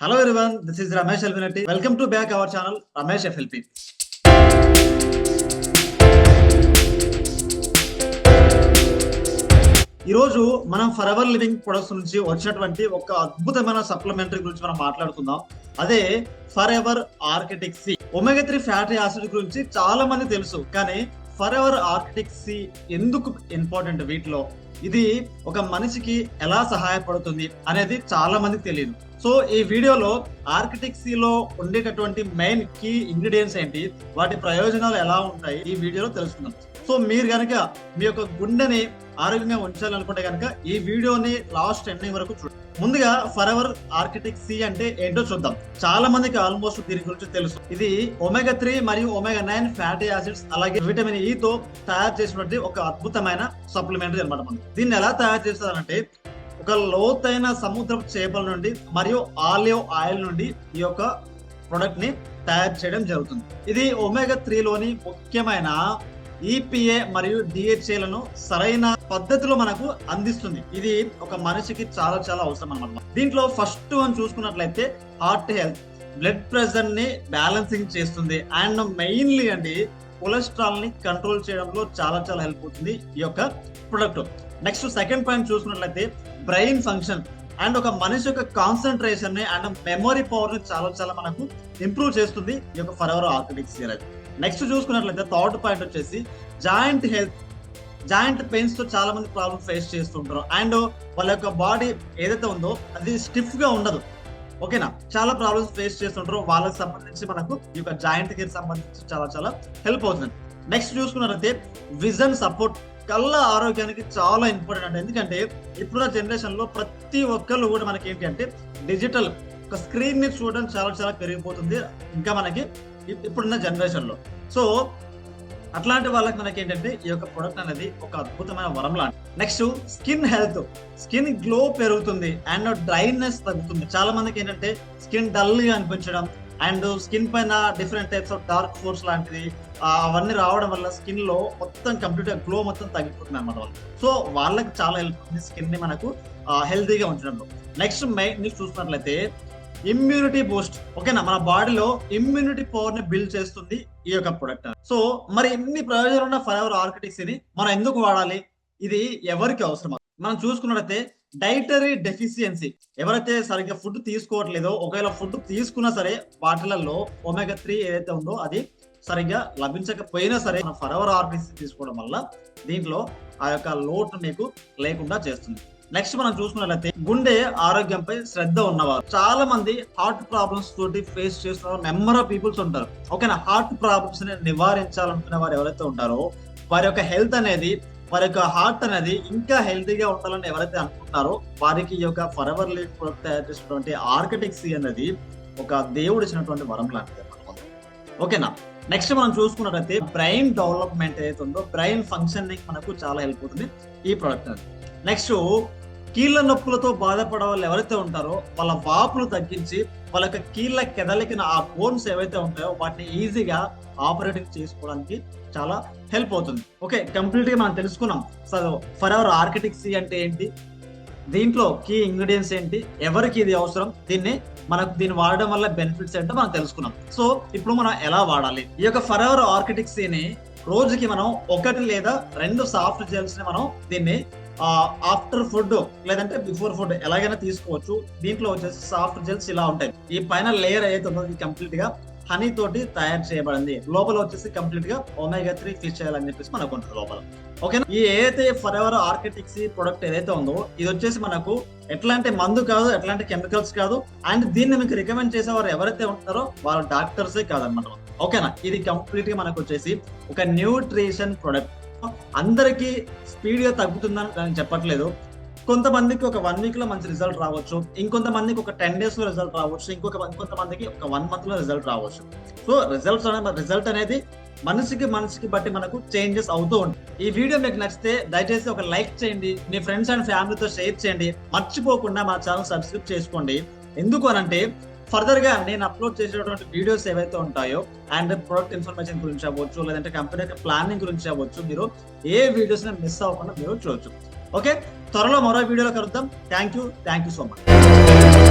Hello everyone this is Ramesh ఎల్పినట్టి welcome to back our channel Ramesh FLP ఈరోజు మనం for ever living products నుంచి వచ్చినటువంటి ఒక అద్భుతమైన సప్లిమెంటరీ గురించి మనం మాట్లాడుకుందాం. అదే Forever Arctic Sea omega three fatty acid గురించి చాలా మంది తెలుసు. కానీ ఫర్ ఎవర్ ఆర్కిటెక్ ఎందుకు ఇంపార్టెంట్ వీటిలో? ఇది ఒక మనిషికి ఎలా సహాయపడుతుంది అనేది చాలా మందికి తెలియదు. సో ఈ వీడియోలో ఆర్కిటెక్సీలో ఉండేటటువంటి మెయిన్ కీ ఇంగ్రీడియంట్స్ ఏంటి? వాటి ప్రయోజనాలు ఎలా ఉంటాయి? ఈ వీడియోలో తెలుసుకుందాం. సో మీరు కనుక మీ యొక్క గుండెని ఆరోగ్యంగా ఉంచాలనుకుంటే కనుక ఈ వీడియోని లాస్ట్ ఎండింగ్ వరకు చూడండి. ముందుగా ఫర్ ఎవర్ ఆర్కిటెక్ట్ సి అంటే ఏంటో చూద్దాం. చాలా మందికి ఆల్మోస్ట్ దీని గురించి తెలుసు. ఇది ఒమేగా త్రీ మరియు ఒమేగా నైన్ ఫ్యాటీ యాసిడ్స్ అలాగే విటమిన్ ఈ e తో తయారు చేసినటువంటి ఒక అద్భుతమైన సప్లిమెంటరీ అనమాట మనం దీన్ని ఎలా తయారు చేస్తారంటే ఒక లోతైన సముద్రపు చేపల నుండి మరియు ఆలివ్ ఆయిల్ నుండి ఈ యొక్క ప్రొడక్ట్ని తయారు చేయడం జరుగుతుంది. ఇది ఒమేగా త్రీ లోని ముఖ్యమైన ఈపీఏ మరియు డిహెచ్ఏలను సరైన పద్ధతిలో మనకు అందిస్తుంది. ఇది ఒక మనిషికి చాలా చాలా అవసరం అన్నమాట. దీంట్లో ఫస్ట్ మనం చూసుకున్నట్లయితే హార్ట్ హెల్త్ బ్లడ్ ప్రెషర్ని బ్యాలెన్సింగ్ చేస్తుంది. అండ్ మెయిన్లీ అండి కొలెస్ట్రాల్ని కంట్రోల్ చేయడంలో చాలా చాలా హెల్ప్ అవుతుంది ఈ యొక్క ప్రొడక్ట్ నెక్స్ట్ సెకండ్ పాయింట్ చూసుకున్నట్లయితే బ్రెయిన్ ఫంక్షన్ అండ్ ఒక మనిషి యొక్క కాన్సన్ట్రేషన్ని అండ్ మెమొరీ పవర్ని చాలా చాలా మనకు ఇంప్రూవ్ చేస్తుంది ఈ యొక్క ఫర్ ఎవర్ ఆర్కిటిక్స్ నెక్స్ట్ చూసుకున్నట్లయితే థర్డ్ పాయింట్ వచ్చేసి జాయింట్ హెల్త్ జాయింట్ పెయిన్స్తో చాలా మంది ప్రాబ్లమ్ ఫేస్ చేస్తుంటారు. అండ్ వాళ్ళ యొక్క బాడీ ఏదైతే ఉందో అది స్టిఫ్గా ఉండదు. ఓకేనా చాలా ప్రాబ్లమ్స్ ఫేస్ చేస్తుంటారు. వాళ్ళకి సంబంధించి మనకు ఈ యొక్క జాయింట్కి సంబంధించి చాలా చాలా హెల్ప్ అవుతుంది. నెక్స్ట్ చూసుకున్నట్లయితే విజన్ సపోర్ట్ కళ్ళ ఆరోగ్యానికి చాలా ఇంపార్టెంట్ అంటే ఎందుకంటే ఇప్పుడున్న జనరేషన్లో ప్రతి ఒక్కళ్ళు కూడా మనకి ఏంటి అంటే డిజిటల్ ఒక స్క్రీన్ని చూడడం చాలా చాలా పెరిగిపోతుంది. ఇంకా మనకి ఇప్పుడున్న జనరేషన్లో. సో అట్లాంటి వాళ్ళకి మనకి ఏంటంటే ఈ యొక్క ప్రొడక్ట్ అనేది ఒక అద్భుతమైన వరం లాంటి next skin health. Skin glow పెరుగుతుంది అండ్ డ్రైనెస్ తగ్గుతుంది. చాలా మందికి ఏంటంటే స్కిన్ డల్గా అనిపించడం అండ్ స్కిన్ పైన different types of dark force లాంటివి అవన్నీ రావడం వల్ల స్కిన్లో మొత్తం కంప్లీట్గా గ్లో మొత్తం తగ్గిపోతుంది అనమాట వాళ్ళు. సో వాళ్ళకి చాలా హెల్ప్ అవుతుంది స్కిన్ని మనకు హెల్తీగా ఉంచడంలో. Next main news immunity boost ఓకేనా? మన బాడీలో ఇమ్యూనిటీ పవర్ని బిల్డ్ చేస్తుంది ఈ యొక్క ప్రొడక్ట్ సో మరి ఎన్ని ప్రయోజనాలు ఉన్న ఫర్ ఎవర్ ఆర్కిటిక్స్ ఇది మనం ఎందుకు వాడాలి? ఇది ఎవరికి అవసరం మనం చూసుకున్నట్లయితే డైటరీ డెఫిషియన్సీ ఎవరైతే సరిగ్గా ఫుడ్ తీసుకోవట్లేదో ఒకవేళ ఫుడ్ తీసుకున్నా సరే వాటిలలో ఒమేగా త్రీ ఏదైతే ఉందో అది సరిగ్గా లభించకపోయినా సరే మనం ఫర్ ఎవర్ ఆర్కిటిక్స్ తీసుకోవడం వల్ల దీంట్లో ఆ యొక్క లోటు మీకు లేకుండా చేస్తుంది. నెక్స్ట్ మనం చూసుకున్నట్లయితే గుండె ఆరోగ్యంపై శ్రద్ధ ఉన్నవారు. చాలా మంది హార్ట్ ప్రాబ్లమ్స్ తోటి ఫేస్ చేస్తున్న నెంబర్ ఆఫ్ పీపుల్స్ ఉంటారు. ఓకేనా హార్ట్ ప్రాబ్లమ్స్ని నివారించాలనుకునే వారు ఎవరైతే ఉంటారో వారి యొక్క హెల్త్ అనేది వారి యొక్క హార్ట్ అనేది ఇంకా హెల్తీగా ఉండాలని ఎవరైతే అనుకుంటారో వారికి ఈ యొక్క ఫర్ ఎవర్ లీవ్ ప్రొడక్ట్ తయారు చేసినటువంటి ఆర్కిటెక్సీ అనేది ఒక దేవుడు ఇచ్చినటువంటి వరం లాంటిది ఓకేనా నెక్స్ట్ మనం చూసుకున్నట్లయితే బ్రెయిన్ డెవలప్మెంట్ ఏదైతే ఉందో బ్రెయిన్ ఫంక్షనింగ్ మనకు చాలా హెల్ప్ అవుతుంది ఈ ప్రోడక్ట్ అనేది నెక్స్ట్ కీళ్ళ నొప్పులతో బాధపడే వాళ్ళు ఎవరైతే ఉంటారో వాళ్ళ వాపులు తగ్గించి వాళ్ళ యొక్క కీళ్ళ కెదలికిన ఆ బోన్స్ ఏవైతే ఉంటాయో వాటిని ఈజీగా ఆపరేటింగ్ చేసుకోవడానికి చాలా హెల్ప్ అవుతుంది. ఓకే కంప్లీట్గా మనం తెలుసుకున్నాం. సో ఫర్ ఎవర్ ఆర్కిటెక్సీ అంటే ఏంటి? దీంట్లో కీ ఇంగ్రీడియంట్స్ ఏంటి? ఎవరికి ఇది అవసరం? దీన్ని మనకు దీన్ని వాడడం వల్ల బెనిఫిట్స్ ఏంటో మనం తెలుసుకున్నాం. సో ఇప్పుడు మనం ఎలా వాడాలి? ఈ యొక్క ఫర్ ఎవర్ ఆర్కిటెక్సీని రోజుకి మనం ఒకటి లేదా రెండు సాఫ్ట్ జెల్స్ని మనం దీన్ని ఆఫ్టర్ ఫుడ్ లేదంటే బిఫోర్ ఫుడ్ ఎలాగైనా తీసుకోవచ్చు. దీంట్లో వచ్చేసి సాఫ్ట్ జెల్స్ ఇలా ఉంటాయి. ఈ పైన లేయర్ అయితే ఉన్నది ఇది కంప్లీట్గా హనీ తోటి తయారు చేయబడింది. లోపల వచ్చేసి కంప్లీట్గా ఒమేగా త్రీ ఫిష్ చేయాలని చెప్పేసి మనకు ఉంటుంది లోపల. ఓకేనా ఈ ఏదైతే ఫర్ ఎవర్ ఆర్కిటెక్సీ ప్రొడక్ట్ ఏదైతే ఉందో ఇది వచ్చేసి మనకు ఎట్లాంటి మందు కాదు ఎట్లాంటి కెమికల్స్ కాదు అండ్ దీన్ని మీకు రికమెండ్ చేసేవారు ఎవరైతే ఉంటారో వాళ్ళ డాక్టర్సే కాదనమాట. ఓకేనా ఇది కంప్లీట్గా మనకు వచ్చేసి ఒక న్యూట్రిషన్ ప్రొడక్ట్ అందరికీ స్పీడ్గా తగ్గుతుందని నేను చెప్పట్లేదు. కొంతమందికి ఒక వన్ వీక్లో మంచి రిజల్ట్ రావచ్చు. ఇంకొంతమందికి ఒక టెన్ డేస్లో రిజల్ట్ రావచ్చు. ఇంకొక ఇంకొంతమందికి ఒక వన్ మంత్లో రిజల్ట్ రావచ్చు. సో రిజల్ట్స్ రిజల్ట్ అనేది మనిషికి మనిషికి బట్టి మనకు చేంజెస్ అవుతూ ఉంటాయి. ఈ వీడియో మీకు నచ్చితే దయచేసి ఒక లైక్ చేయండి. మీ ఫ్రెండ్స్ అండ్ ఫ్యామిలీతో షేర్ చేయండి. మర్చిపోకుండా మా ఛానల్ సబ్స్క్రైబ్ చేసుకోండి. ఎందుకు అనంటే ఫర్దర్గా నేను అప్లోడ్ చేసేటువంటి వీడియోస్ ఏవైతే ఉంటాయో అండ్ ప్రొడక్ట్ ఇన్ఫర్మేషన్ గురించి అవ్వచ్చు లేదంటే కంపెనీ ప్లానింగ్ గురించి అవ్వచ్చు మీరు ఏ వీడియోస్ మిస్ అవ్వకుండా మీరు చూడొచ్చు. ఓకే త్వరలో మరో వీడియోలో కలుద్దాం. Thank you thank you so much